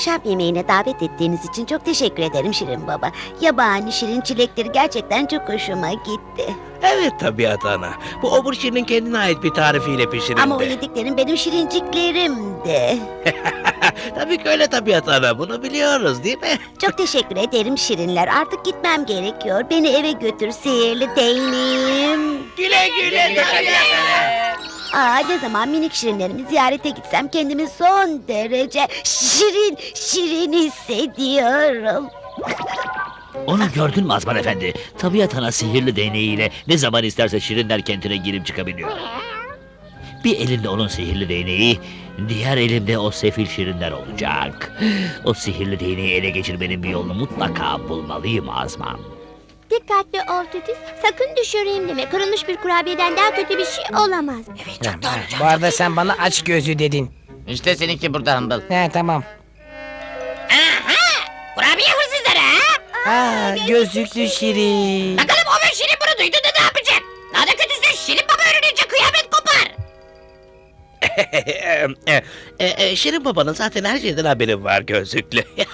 Akşam yemeğine davet ettiğiniz için çok teşekkür ederim Şirin Baba. Yabani şirin çilekleri gerçekten çok hoşuma gitti. Evet tabiat ana. Bu obur şirinin kendine ait bir tarifiyle pişirildi. Ama o yediklerim benim şirinciklerimdi. Tabii ki öyle tabiat ana. Bunu biliyoruz değil mi? Çok teşekkür ederim Şirinler. Artık gitmem gerekiyor. Beni eve götür sihirli değneğim. Güle güle tabiat Aa, ne zaman minik şirinlerimi ziyarete gitsem kendimi son derece şirin şirin hissediyorum. Onu gördün mü Azman Efendi? Tabiat ana sihirli değneğiyle ne zaman isterse şirinler kentine girip çıkabiliyor. Bir elinde onun sihirli değneği, diğer elimde o sefil şirinler olacak. O sihirli değneği ele geçirmenin bir yolunu mutlaka bulmalıyım Azman. Dikkatli ol Tütüs. Sakın düşüreyim deme. Kırılmış bir kurabiyeden daha kötü bir şey olamaz. Bu arada sen bana aç gözü dedin. İşte seninki burada Hımbıl. He tamam. Kurabiye hırsızları ha? Aa, gözlüklü şirin. Bakalım o ben Şirin bunu duydu da ne yapacak? Daha da kötüsü Şirin baba öğrenince kıyamet kopar. e, e, e, Şirin babanın zaten her şeyden haberi var gözlüklü.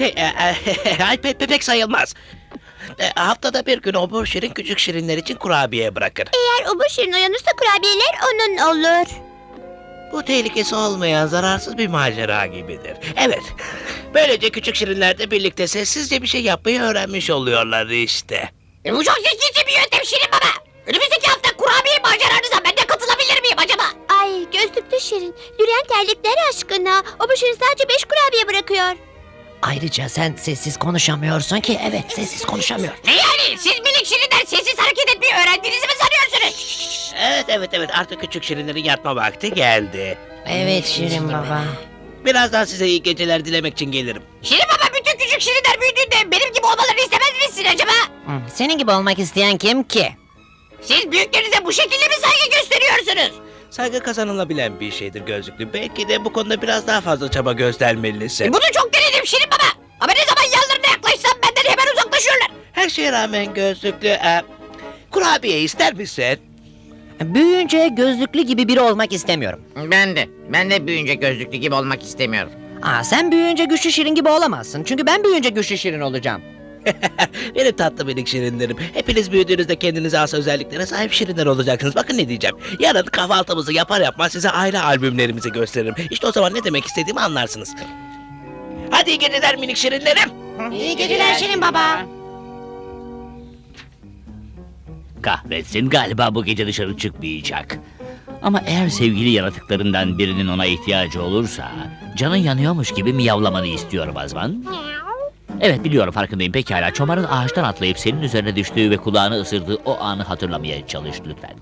şey, e, e, pek sayılmaz. E, haftada bir gün obur şirin küçük şirinler için kurabiye bırakır. Eğer o bu Şirin uyanırsa kurabiyeler onun olur. Bu tehlikesi olmayan zararsız bir macera gibidir. Evet. Böylece küçük şirinler de birlikte sessizce bir şey yapmayı öğrenmiş oluyorlar işte. E, bu çok zekice bir yöntem Şirin baba. Önümüzdeki hafta kurabiye maceranıza ben de katılabilir miyim acaba? Ay gözlüklü Şirin. Yürüyen terlikler aşkına. O bu Şirin sadece beş kurabiye bırakıyor. Ayrıca sen sessiz konuşamıyorsun ki. Evet sessiz konuşamıyor. Ne yani? Siz minik Şirinler sessiz hareket etmeyi öğrendiğinizi mi sanıyorsunuz? Evet evet evet artık küçük şirinlerin yatma vakti geldi. Evet Şirin baba. Birazdan size iyi geceler dilemek için gelirim. Şirin baba bütün küçük Şirinler büyüdüğünde benim gibi olmalarını istemez misin acaba? Senin gibi olmak isteyen kim ki? Siz büyüklerinize bu şekilde mi saygı gösteriyorsunuz? Saygı kazanılabilen bir şeydir gözlüklü. Belki de bu konuda biraz daha fazla çaba göstermelisin. E, Bunu çok şeye rağmen gözlüklü... E, kurabiye ister misin? Büyüyünce gözlüklü gibi biri olmak istemiyorum. Ben de. Ben de büyüyünce gözlüklü gibi olmak istemiyorum. Aa, sen büyüyünce güçlü şirin gibi olamazsın. Çünkü ben büyüyünce güçlü şirin olacağım. Benim tatlı minik şirinlerim. Hepiniz büyüdüğünüzde kendinize has özelliklere sahip şirinler olacaksınız. Bakın ne diyeceğim. Yarın kahvaltımızı yapar yapmaz size aile albümlerimizi gösteririm. İşte o zaman ne demek istediğimi anlarsınız. Hadi iyi geceler minik şirinlerim. İyi geceler Şirin baba. Kahretsin galiba bu gece dışarı çıkmayacak. Ama eğer sevgili yaratıklarından birinin ona ihtiyacı olursa... ...canın yanıyormuş gibi miyavlamanı istiyorum Azman. Evet biliyorum farkındayım pekala. Çomarın ağaçtan atlayıp senin üzerine düştüğü ve kulağını ısırdığı o anı hatırlamaya çalış lütfen.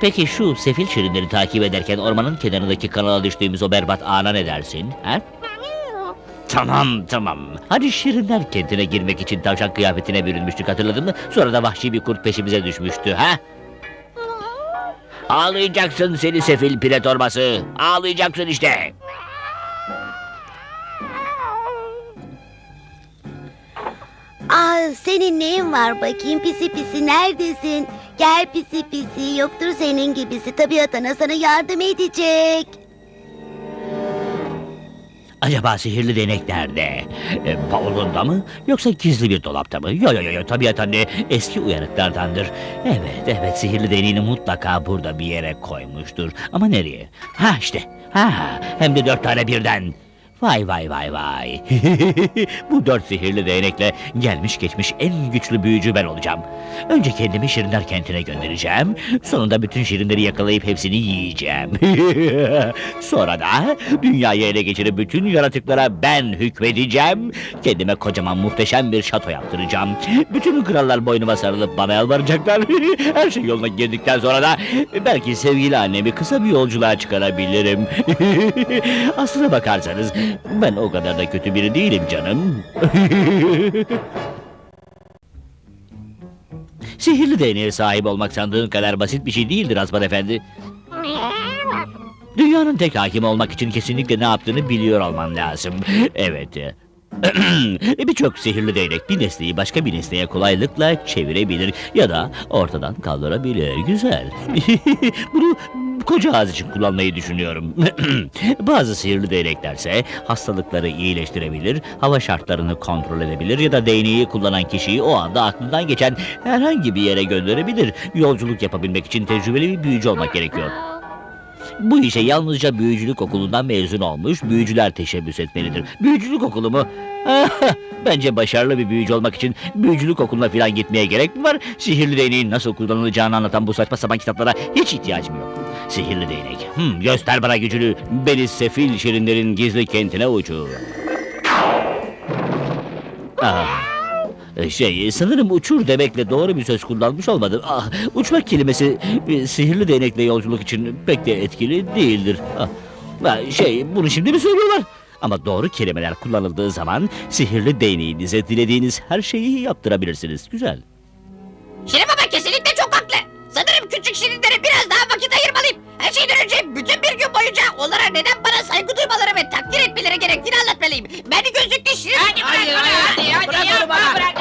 Peki şu sefil şirinleri takip ederken ormanın kenarındaki kanala düştüğümüz o berbat ana ne dersin? He? Tamam tamam. Hadi şirinler kentine girmek için tavşan kıyafetine bürünmüştük hatırladın mı? Sonra da vahşi bir kurt peşimize düşmüştü ha? Ağlayacaksın seni sefil pire torbası. Ağlayacaksın işte. Aa, senin neyin var bakayım pisi pisi neredesin? Gel pisi pisi yoktur senin gibisi tabiat ana sana yardım edecek. Acaba sihirli değnek nerede? E, bavulunda mı? Yoksa gizli bir dolapta mı? Yo yo yo yo tabiat anne eski uyanıklardandır. Evet evet sihirli değneğini mutlaka burada bir yere koymuştur. Ama nereye? Ha işte. Ha hem de dört tane birden. Vay vay vay vay. Bu dört sihirli değnekle gelmiş geçmiş en güçlü büyücü ben olacağım. Önce kendimi Şirinler kentine göndereceğim. Sonunda bütün şirinleri yakalayıp hepsini yiyeceğim. Sonra da dünyayı ele geçirip bütün yaratıklara ben hükmedeceğim. Kendime kocaman muhteşem bir şato yaptıracağım. Bütün krallar boynuma sarılıp bana yalvaracaklar. Her şey yoluna girdikten sonra da belki sevgili annemi kısa bir yolculuğa çıkarabilirim. Aslına bakarsanız ben o kadar da kötü biri değilim canım. Sihirli değneğe sahip olmak sandığın kadar basit bir şey değildir Azman Efendi. Dünyanın tek hakimi olmak için kesinlikle ne yaptığını biliyor olman lazım. Evet. Birçok sihirli değnek bir nesneyi başka bir nesneye kolaylıkla çevirebilir ya da ortadan kaldırabilir. Güzel. Bunu koca ağız için kullanmayı düşünüyorum. Bazı sihirli değneklerse hastalıkları iyileştirebilir, hava şartlarını kontrol edebilir ya da değneği kullanan kişiyi o anda aklından geçen herhangi bir yere gönderebilir. Yolculuk yapabilmek için tecrübeli bir büyücü olmak gerekiyor. Bu işe yalnızca büyücülük okulundan mezun olmuş büyücüler teşebbüs etmelidir. Büyücülük okulu mu? Bence başarılı bir büyücü olmak için büyücülük okuluna falan gitmeye gerek mi var? Sihirli değneğin nasıl kullanılacağını anlatan bu saçma sapan kitaplara hiç ihtiyacım yok. Sihirli değnek. Hmm, göster bana gücünü. Beni sefil şirinlerin gizli kentine uçur. Ah. Şey, sanırım uçur demekle doğru bir söz kullanmış olmadım. Ah, uçmak kelimesi e, sihirli değnekle yolculuk için pek de etkili değildir. Ah, şey, bunu şimdi mi söylüyorlar? Ama doğru kelimeler kullanıldığı zaman sihirli değneğinize dilediğiniz her şeyi yaptırabilirsiniz. Güzel. Şirin baba kesinlikle çok haklı. Sanırım küçük şirinlere biraz daha. Her şeyden önce bütün bir gün boyunca onlara neden bana saygı duymaları ve takdir etmeleri gerektiğini anlatmalıyım. Beni gözlüklü şirin... Hadi bırak bana, hadi, hadi, bırak yapma, bana. Bırak, yapma, bırak,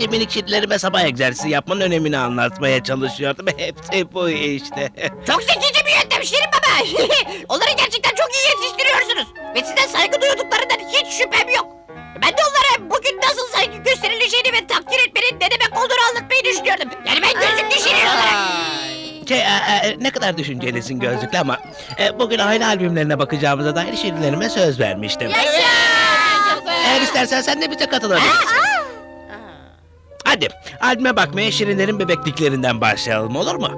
sadece minik şirinlerime sabah egzersizi yapmanın önemini anlatmaya çalışıyordum. Hepsi bu işte. Çok zekice bir yöntem Şirin baba. Onları gerçekten çok iyi yetiştiriyorsunuz. Ve size saygı duyduklarından hiç şüphem yok. Ben de onlara bugün nasıl saygı gösterileceğini ve takdir etmenin ne demek olduğunu anlatmayı düşünüyordum. Yani ben gözlüklü Şirin olarak. Şey, e, e, ne kadar düşüncelisin gözlüklü ama e, bugün aile albümlerine bakacağımıza dair şirinlerime söz vermiştim. Eğer istersen sen de bize katılabilirsin. Hadi albüme bakmaya şirinlerin bebekliklerinden başlayalım olur mu?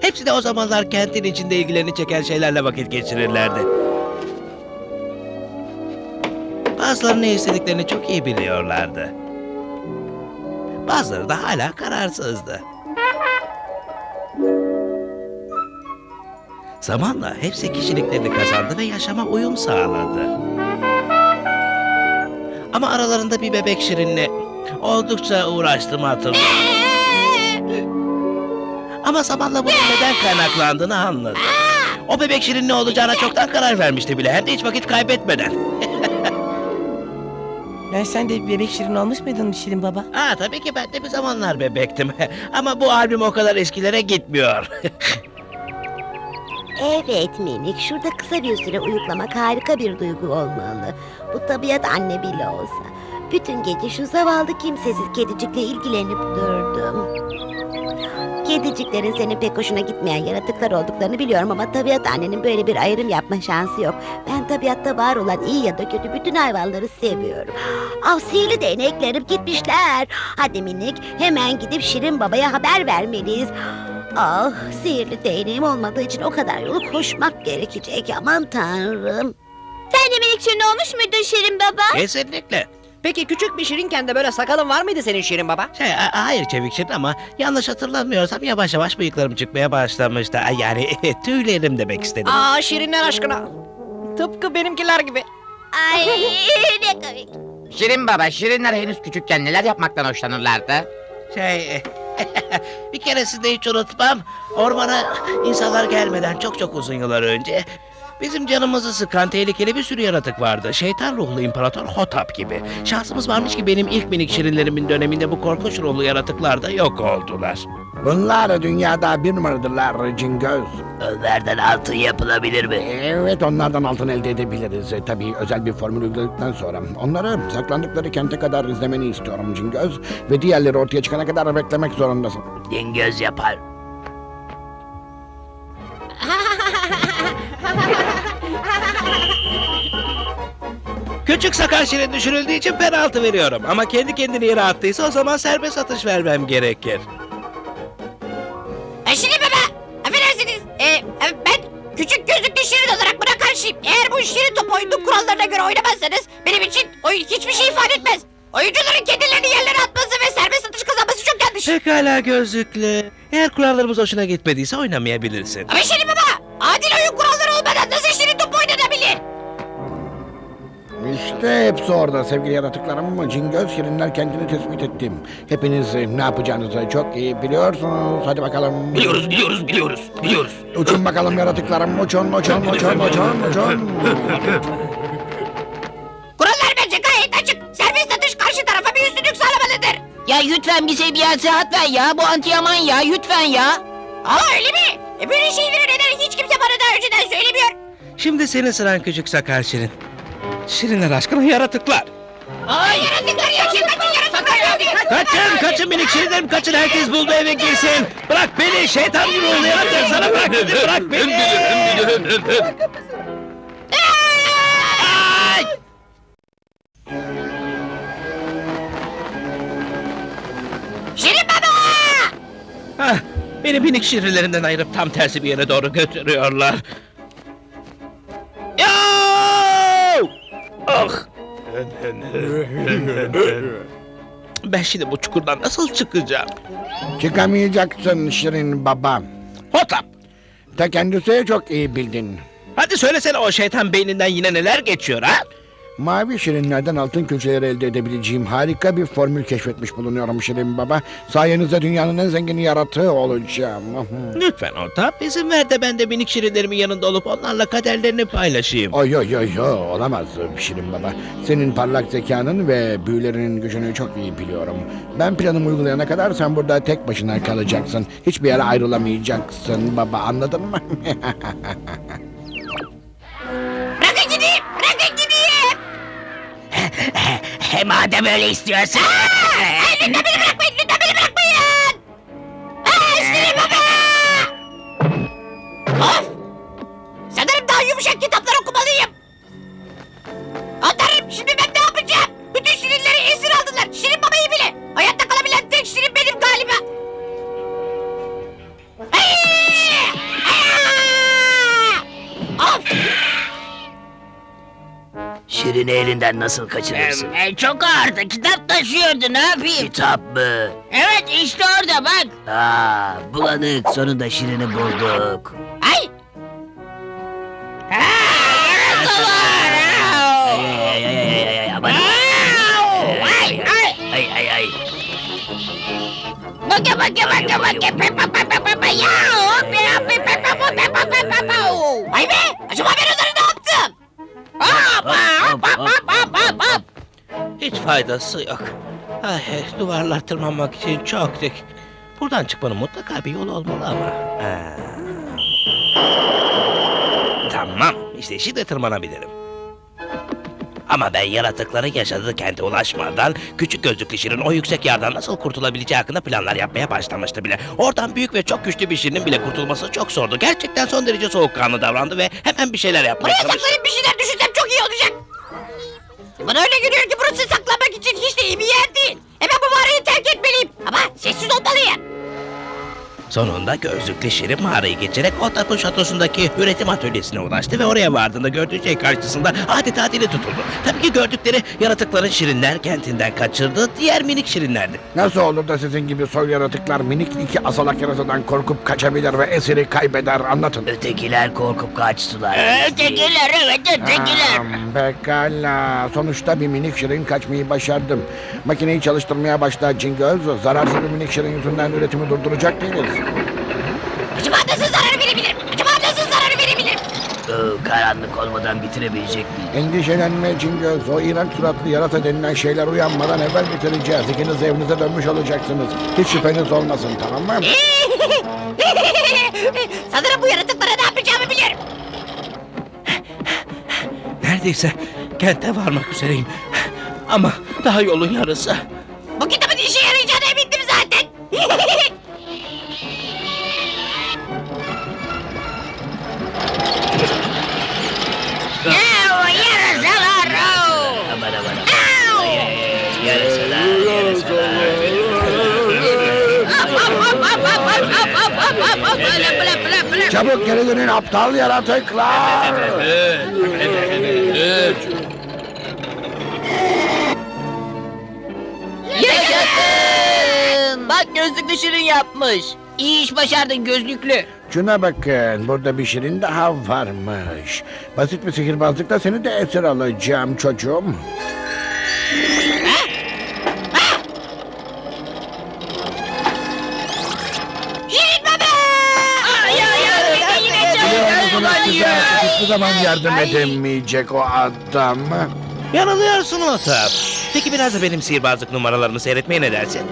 Hepsi de o zamanlar kentin içinde ilgilerini çeken şeylerle vakit geçirirlerdi. Bazıları ne istediklerini çok iyi biliyorlardı. Bazıları da hala kararsızdı. Zamanla hepsi kişiliklerini kazandı ve yaşama uyum sağladı. Ama aralarında bir bebek şirinle oldukça uğraştığımı hatırlıyorum. Ama zamanla bunun neden kaynaklandığını anladım. O bebek şirin ne olacağına çoktan karar vermişti bile hem de hiç vakit kaybetmeden. Ben sen de bebek şirin olmuş muydun Şirin baba? Ha tabii ki ben de bir zamanlar bebektim. Ama bu albüm o kadar eskilere gitmiyor. Evet minik, şurada kısa bir süre uyuklamak harika bir duygu olmalı. Bu tabiat anne bile olsa. Bütün gece şu zavallı kimsesiz kedicikle ilgilenip durdum. Kediciklerin senin pek hoşuna gitmeyen yaratıklar olduklarını biliyorum ama tabiat annenin böyle bir ayrım yapma şansı yok. Ben tabiatta var olan iyi ya da kötü bütün hayvanları seviyorum. Ah sihirli değneklerim gitmişler. Hadi minik hemen gidip Şirin babaya haber vermeliyiz. Ah sihirli değneğim olmadığı için o kadar yolu koşmak gerekecek aman tanrım. Sen de minik şirin olmuş muydun Şirin baba? Kesinlikle. Peki küçük bir şirinken de böyle sakalın var mıydı senin Şirin baba? Şey, a- hayır Çevik Şirin ama yanlış hatırlamıyorsam yavaş yavaş bıyıklarım çıkmaya başlamıştı. Ay, Yani tüylerim demek istedim. Aa şirinler aşkına. Tıpkı benimkiler gibi. Ay ne komik. Şirin baba, şirinler henüz küçükken neler yapmaktan hoşlanırlardı? Şey, bir keresinde hiç unutmam. Ormana insanlar gelmeden çok çok uzun yıllar önce bizim canımızı sıkan tehlikeli bir sürü yaratık vardı. Şeytan ruhlu imparator Hotap gibi. Şansımız varmış ki benim ilk minik şirinlerimin döneminde bu korkunç ruhlu yaratıklar da yok oldular. Bunlar dünyada bir numaradırlar Cingöz. Onlardan altın yapılabilir mi? Evet onlardan altın elde edebiliriz. E, Tabii özel bir formül uyguladıktan sonra. Onları saklandıkları kente kadar izlemeni istiyorum Cingöz. Ve diğerleri ortaya çıkana kadar beklemek zorundasın. Dingöz yapar. Küçük sakar şirin düşürüldüğü için penaltı veriyorum. Ama kendi kendini yere attıysa o zaman serbest atış vermem gerekir. E, Şirin baba. Affedersiniz. E, e, ben küçük gözlüklü Şirin olarak buna karşıyım. Eğer bu Şirin top oyunun kurallarına göre oynamazsanız benim için oyun hiçbir şey ifade etmez. Oyuncuların kendilerini yerlere atması ve serbest atış kazanması çok yanlış. Pekala gözlüklü. Eğer kurallarımız hoşuna gitmediyse oynamayabilirsin. Ama Şirin baba. Adil oyun kuralları İşte hepsi orada sevgili yaratıklarım. Cingöz şirinler kendini tespit ettim. Hepiniz ne yapacağınızı çok iyi biliyorsunuz. Hadi bakalım. Biliyoruz, biliyoruz, biliyoruz, biliyoruz. Uçun bakalım yaratıklarım. Uçun, uçun, uçun, uçun, uçun. Kurallar bence gayet açık. Serbest atış karşı tarafa bir üstünlük sağlamalıdır. Ya lütfen bize bir nasihat ver ya. Bu antiyaman ya lütfen ya. Aa öyle mi? E böyle şeyleri neden hiç kimse bana daha önceden söylemiyor? Şimdi senin sıran küçük sakar şirin. Şirinler aşkına yaratıklar. Aa yaratıklar yaşıyor. Kaçın yaratıklar. Kaçın, kaçın minik şirinlerim kaçın. Herkes buldu eve girsin. Bırak beni şeytan gibi oldu yaratık. Sana bırak dedim, bırak beni. Ay! Şirin baba! Ah, beni minik şirinlerimden ayırıp tam tersi bir yere doğru götürüyorlar. Ben şimdi bu çukurdan nasıl çıkacağım? Çıkamayacaksın Şirin baba. Hotap! Ta kendisi çok iyi bildin. Hadi söylesene o şeytan beyninden yine neler geçiyor ha? Mavi şirinlerden altın külçeleri elde edebileceğim harika bir formül keşfetmiş bulunuyorum Şirin Baba. Sayenizde dünyanın en zengin yaratığı olacağım. Lütfen Hotap izin ver de ben de minik şirinlerimin yanında olup onlarla kaderlerini paylaşayım. Oy oy oy oy olamaz Şirin Baba. Senin parlak zekanın ve büyülerinin gücünü çok iyi biliyorum. Ben planımı uygulayana kadar sen burada tek başına kalacaksın. Hiçbir yere ayrılamayacaksın baba anladın mı? Bırakın gideyim! Bırakın gideyim! Madem öyle istiyorsan. Lütfen beni bırakmayın! Lütfen beni bırakmayın! Aa, baba! Of! Sanırım daha yumuşak kitaplar okumalıyım. Anlarım şimdi ben ne yapacağım? Bütün şirinleri esir aldılar. Şirin Şirin'i elinden nasıl kaçırırsın? çok ağırdı. Kitap taşıyordu. Ne yapayım? Kitap mı? Evet işte orada bak. Aa, bulanık. Sonunda Şirin'i bulduk. Ay! Yarasalar! Ay ay ay ay ay ay aman. Ay! Ay! Ay ay ay. Baka baka baka baka pepa pepa pepa ya hop ya pepa pepa pepa pepa pepa Ay be! Acaba ben onları ne yaptım? Hop hop hop hop hop hop hop Hiç faydası yok. Ay, duvarlar tırmanmak için çok dik. Buradan çıkmanın mutlaka bir yolu olmalı ama. Ha. Tamam, işte şimdi tırmanabilirim. Ama ben yaratıkları yaşadığı kente ulaşmadan küçük gözlüklü şirin o yüksek yerden nasıl kurtulabileceği hakkında planlar yapmaya başlamıştı bile. Oradan büyük ve çok güçlü bir şirinin bile kurtulması çok zordu. Gerçekten son derece soğukkanlı davrandı ve hemen bir şeyler yapmaya Buraya çalıştı. saklanıp bir şeyler düşünsem çok iyi olacak Bana öyle geliyor ki burası saklanmak için hiç de iyi bir yer değil. Hemen bu mağarayı terk etmeliyim. Ama sessiz olmalıyım Sonunda gözlüklü Şirin mağarayı geçerek Otap'ın şatosundaki üretim atölyesine ulaştı ve oraya vardığında gördüğü şey karşısında adeta dili tutuldu. Tabii ki gördükleri yaratıkların Şirinler kentinden kaçırdığı diğer minik Şirinlerdi. Nasıl olur da sizin gibi soy yaratıklar minik iki asalak yaratıdan korkup kaçabilir ve esiri kaybeder anlatın. Ötekiler korkup kaçtılar. Ötekiler evet ötekiler. Hmm, pekala. Sonuçta bir minik şirin kaçmayı başardım. Makineyi çalıştırmaya başla Cingöz. Zararsız bir minik şirin yüzünden üretimi durduracak değiliz. Acaba nasıl zarar verebilir? Acaba nasıl zarar verebilir? Ee, karanlık olmadan bitirebilecek miyiz? Endişelenme Cingöz. O iğrenç suratlı yarata denilen şeyler uyanmadan evvel bitireceğiz. İkiniz evinize dönmüş olacaksınız. Hiç şüpheniz olmasın tamam mı? Sanırım bu yaratıklara ne yapacağımı biliyorum. Neredeyse kente varmak üzereyim. Ama daha yolun yarısı. Bu kitabın işe yarayacağına emindim zaten. Au, yarasalar, au. Aman. Au. Çabuk geri dönün aptal yaratıklar. Yaşasın! Bak gözlüklü şirin yapmış. İyi iş başardın gözlüklü. Şuna bakın burada bir şirin daha varmış. Basit bir sihirbazlıkla seni de esir alacağım çocuğum. Şirin baba! Ay ay ay yine Biliyor musunuz çalıyor. size hiçbir zaman yardım edemeyecek o adam. Yanılıyorsun Otap. Peki biraz da benim sihirbazlık numaralarımı seyretmeye ne dersin?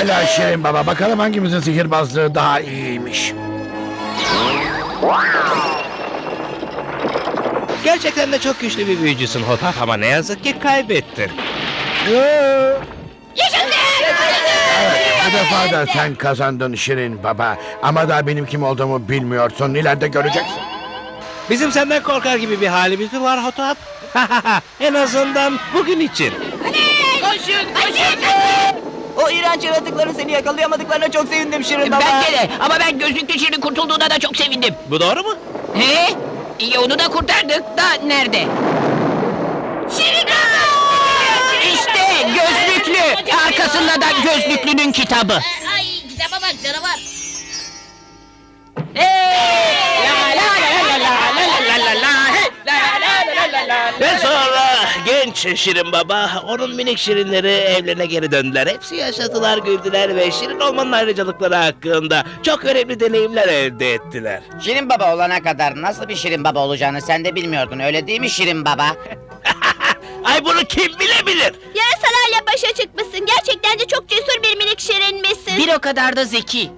Pekala Şirin Baba bakalım hangimizin sihirbazlığı daha iyiymiş. Gerçekten de çok güçlü bir büyücüsün Hotap ama ne yazık ki kaybettin. Yaşasın! Bu defa da sen kazandın Şirin Baba. Ama daha benim kim olduğumu bilmiyorsun. İleride göreceksin. Bizim senden korkar gibi bir halimiz mi var Hotap? en azından bugün için. Koşun, koşun! O iğrenç yaratıkların seni yakalayamadıklarına çok sevindim Şirin baba. Bence de ama ben gözlüklü Şirin kurtulduğuna da çok sevindim. Bu doğru mu? He? İyi onu da kurtardık da nerede? Şirin baba! İşte gözlüklü. Arkasında da gözlüklünün kitabı. Ay kitaba bak canavar. Ve sonra Şirin Baba, onun minik Şirinleri evlerine geri döndüler. Hepsi yaşadılar, güldüler ve Şirin olmanın ayrıcalıkları hakkında çok önemli deneyimler elde ettiler. Şirin baba olana kadar nasıl bir şirin baba olacağını sen de bilmiyordun öyle değil mi şirin baba? Ay bunu kim bilebilir? Yarasalarla başa çıkmışsın. Gerçekten de çok cesur bir minik şirinmişsin. Bir o kadar da zeki.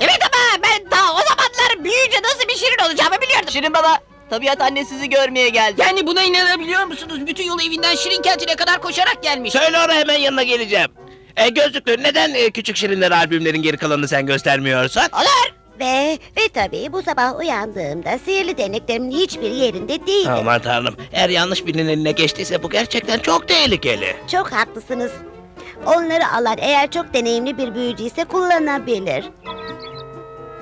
Evet ama ben daha o zamanlar büyüyünce nasıl bir şirin olacağımı biliyordum. Şirin baba, tabiat anne sizi görmeye geldi. Yani buna inanabiliyor musunuz? Bütün yolu evinden Şirin kentine kadar koşarak gelmiş. Söyle ona hemen yanına geleceğim. E, gözlüklü neden e, küçük Şirinler albümlerin geri kalanını sen göstermiyorsun? Olur. Ve ve tabii bu sabah uyandığımda sihirli değneklerimin hiçbir yerinde değildi. Aman tanrım, eğer yanlış birinin eline geçtiyse bu gerçekten çok tehlikeli. Çok haklısınız. Onları alan eğer çok deneyimli bir büyücü ise kullanabilir.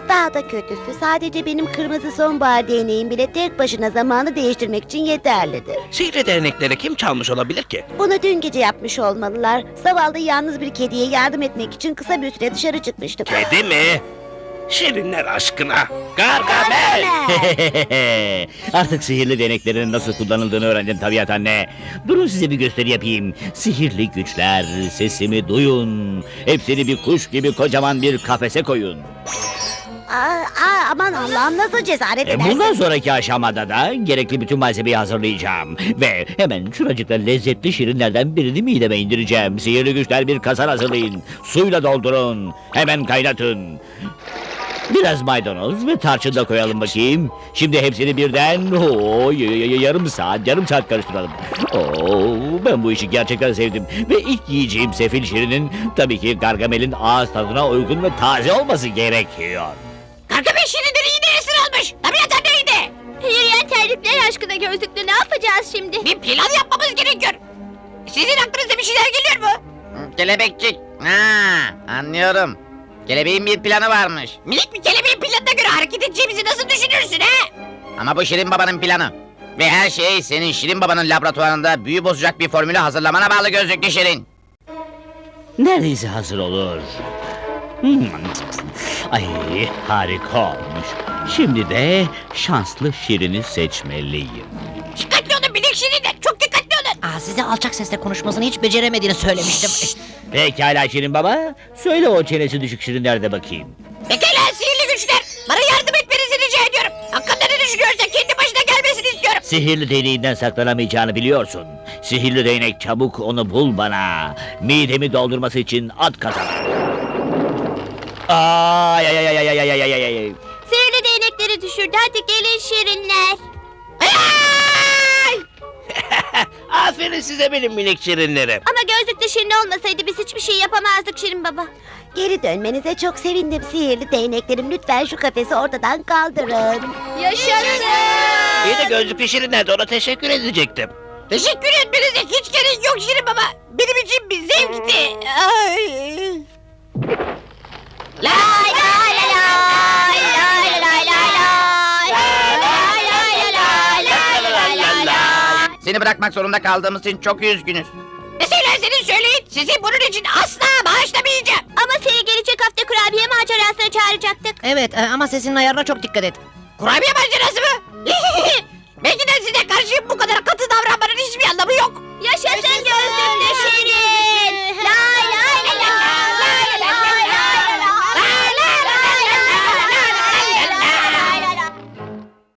Daha da kötüsü sadece benim kırmızı sonbahar değneğim bile tek başına zamanı değiştirmek için yeterlidir. Sihirli dernekleri kim çalmış olabilir ki? Bunu dün gece yapmış olmalılar. Zavallı yalnız bir kediye yardım etmek için kısa bir süre dışarı çıkmıştım. Kedi mi? Şirinler aşkına. Gargamel! Artık sihirli deneklerin nasıl kullanıldığını öğrendim tabiat anne. Durun size bir gösteri yapayım. Sihirli güçler, sesimi duyun. Hepsini bir kuş gibi kocaman bir kafese koyun. Aa, aa, aman Allah'ım nasıl cesaret E, edersin? bundan sonraki aşamada da gerekli bütün malzemeyi hazırlayacağım. Ve hemen şuracıkta lezzetli şirinlerden birini mideme indireceğim. Sihirli güçler bir kasa hazırlayın. Suyla doldurun. Hemen kaynatın. Biraz maydanoz ve tarçın da koyalım bakayım. Şimdi hepsini birden oo, y- y- y- yarım saat, yarım saat karıştıralım. Oo, ben bu işi gerçekten sevdim. Ve ilk yiyeceğim sefil şirinin tabii ki Gargamel'in ağız tadına uygun ve taze olması gerekiyor. Gargamel Şirinleri yine esir almış. Tabiat anneydi. Yürüyen terlikler aşkına gözlüklü ne yapacağız şimdi? Bir plan yapmamız gerekiyor. Sizin aklınıza bir şeyler geliyor mu? Kelebekçik. Ha, anlıyorum. Kelebeğin bir planı varmış. Minik bir kelebeğin planına göre hareket edeceğimizi nasıl düşünürsün ha? Ama bu Şirin Baba'nın planı. Ve her şey senin Şirin Baba'nın laboratuvarında büyü bozacak bir formülü hazırlamana bağlı gözlüklü Şirin. Neredeyse hazır olur. Hmm. Ay harika olmuş. Şimdi de şanslı Şirin'i seçmeliyim. Dikkatli olun minik şirinler. Çok dikkatli olun. Aa, size alçak sesle konuşmasını hiç beceremediğini söylemiştim. Pekala Şirin Baba. Söyle o çenesi düşük Şirin nerede bakayım. Pekala sihirli güçler. Bana yardım etmenizi rica ediyorum. Hakkında ne düşünüyorsa kendi başına gelmesini istiyorum. Sihirli değneğinden saklanamayacağını biliyorsun. Sihirli değnek çabuk onu bul bana. Midemi doldurması için at kazana. Ay ay ay ay ay ay ay ay ay ay. Sihirli değnekleri düşürdü. Hadi gelin şirinler. Ay! Aferin size benim minik şirinlerim. Ama gözlüklü şirin olmasaydı biz hiçbir şey yapamazdık Şirin Baba. Geri dönmenize çok sevindim sihirli değneklerim. Lütfen şu kafesi ortadan kaldırın. Yaşasın. İyi de gözlüklü şirinler de ona teşekkür edecektim. Teşekkür etmenize hiç gerek yok Şirin Baba. Benim için bir zevkti. Ay. seni bırakmak zorunda kaldığımız için çok üzgünüz. Ne söylerseniz söyleyin. Sizi bunun için asla bağışlamayacağım. Ama seni gelecek hafta kurabiye macerasına çağıracaktık. Evet e, ama sesinin ayarına çok dikkat et. Kurabiye macerası mı? Belki de size karşı bu kadar katı davranmanın hiçbir anlamı yok. Yaşasın, Yaşasın gözlüklü şirin. Lay lay.